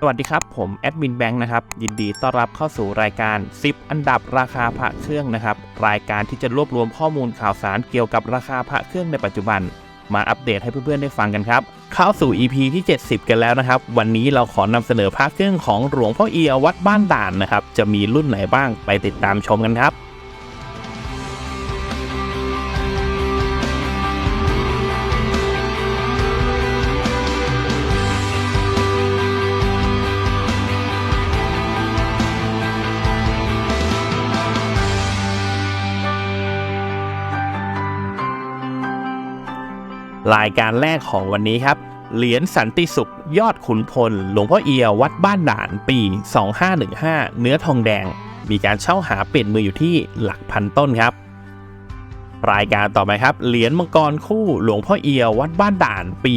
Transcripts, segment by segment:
สวัสดีครับ ผมแอดมินแบงค์นะครับ ยินดีต้อนรับเข้าสู่รายการ 10 อันดับราคาพระเครื่องนะครับ รายการที่จะรวบรวมข้อมูลข่าวสารเกี่ยวกับราคาพระเครื่องในปัจจุบัน มาอัปเดตให้เพื่อนๆได้ฟังกันครับ เข้าสู่ EP ที่ 70 กันแล้วนะครับ วันนี้เราขอนำเสนอพระเครื่องของหลวงพ่อเอียวัดบ้านด่านนะครับ จะมีรุ่นไหนบ้างไปติดตามชมกันครับ รายการแรกของวันนี้ครับ เหรียญสันติสุขยอดขุนพล หลวงพ่อเอียวัดบ้านด่านปี 2515 เนื้อทองแดง มีการเช่าหาเปลี่ยนมืออยู่ที่หลักพันต้นครับ รายการต่อไปครับ เหรียญมังกรคู่หลวงพ่อเอียวัดบ้านด่านปี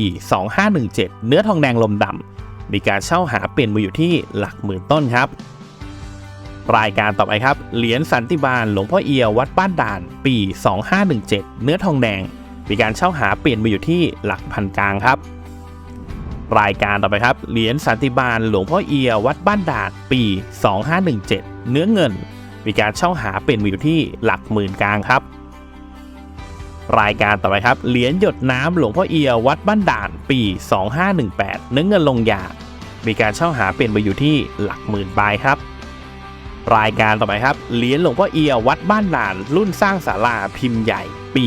2517 เนื้อทองแดงลมดำมีการเช่าหาเปลี่ยนมืออยู่ที่หลักหมื่นต้นครับรายการต่อไปครับ เหรียญสันติบาลหลวงพ่อเอียวัดบ้านด่าน ปี 2517 เนื้อทองแดง มีการเช่าหาเปลี่ยนมาอยู่ที่หลักพันกลางครับ รายการต่อไปครับ เหรียญสันติบาลหลวงพ่อเอียวัดบ้านดาดปี 2517 เนื้อเงิน มีการเช่าหาเปลี่ยนมาอยู่ที่หลักหมื่นกลางครับ รายการต่อไปครับ เหรียญหยดน้ำหลวงพ่อเอียวัดบ้านด่านปี 2518 เนื้อเงินลงยา มีการเช่าหาเปลี่ยนมาอยู่ที่หลักหมื่นปลายครับ รายการต่อไปครับเหรียญหลวงพ่อเอียวัดบ้านด่าน รุ่นสร้างศาลาพิมพ์ใหญ่ ปี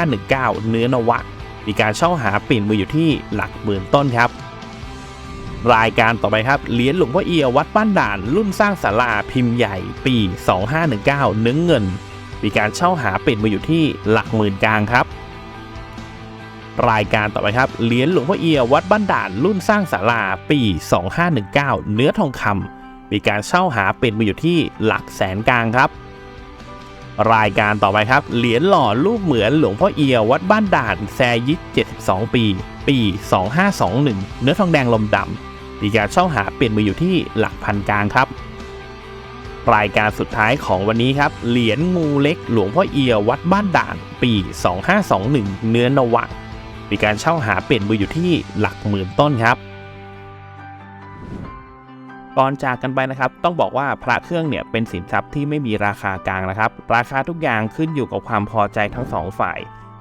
2519 เนื้อนวะ มีการเช่าหาเปลี่นมืออยู่ที่หลักหมื่นต้นครับ รายการต่อไปครับเหรียญหลวงพ่อเอียวัดบ้านด่าน รุ่นสร้างศาลาพิมพ์ใหญ่ ปี 2519 เนื้อเงิน มีการเช่าหาเปลี่นมืออยู่ที่หลักหมื่นกลางครับรายการต่อไปครับ เหรียญหลวงพ่อเอียวัดบ้านด่านรุ่นสร้างศาลาปี 2519 เนื้อทองคำ มีการเช่าหาเป็นมาอยู่ที่หลักแสนกลางครับ รายการต่อไปครับ เหรียญหล่อรูปเหมือนหลวงพ่อเอียววัดบ้านด่านแซยิต72 ปี ปี 2521 เนื้อทองแดงลมดำมีการเช่าหาเปลี่ยนมืออยู่ที่หลักพันกลางครับ รายการสุดท้ายของวันนี้ครับ เหรียญงูเล็กหลวงพ่อเอียววัดบ้านด่าน ปี 2521 เนื้อนวะมีการเช่าหาเปลี่ยนมืออยู่ที่หลักหมื่นต้นครับ ก่อนจากกันไปนะครับ ต้องบอกว่าพระเครื่องเนี่ยเป็นสินทรัพย์ที่ไม่มีราคากลางนะครับ ราคาทุกอย่างขึ้นอยู่กับความพอใจทั้งสองฝ่าย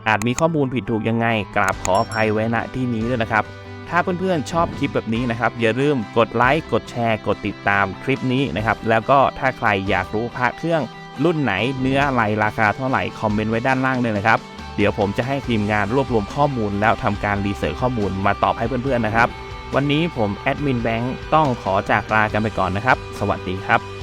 อาจมีข้อมูลผิดถูกยังไง กราบขออภัยไว้ณที่นี้ด้วยนะครับ ถ้าเพื่อนๆชอบคลิปแบบนี้นะครับ อย่าลืมกดไลค์กดแชร์กดติดตามคลิปนี้นะครับ แล้วก็ถ้าใครอยากรู้พระเครื่อง รุ่นไหนเนื้ออะไรราคาเท่าไหร่คอมเมนต์ไว้ด้านล่างเลยนะครับเดี๋ยวผมจะให้ทีมงานรวบรวมข้อมูลแล้วทำการรีเสิร์ชข้อมูลมาตอบให้เพื่อนๆนะครับ วันนี้ผมแอดมินแบงค์ต้องขอจากลากันไปก่อนนะครับ สวัสดีครับ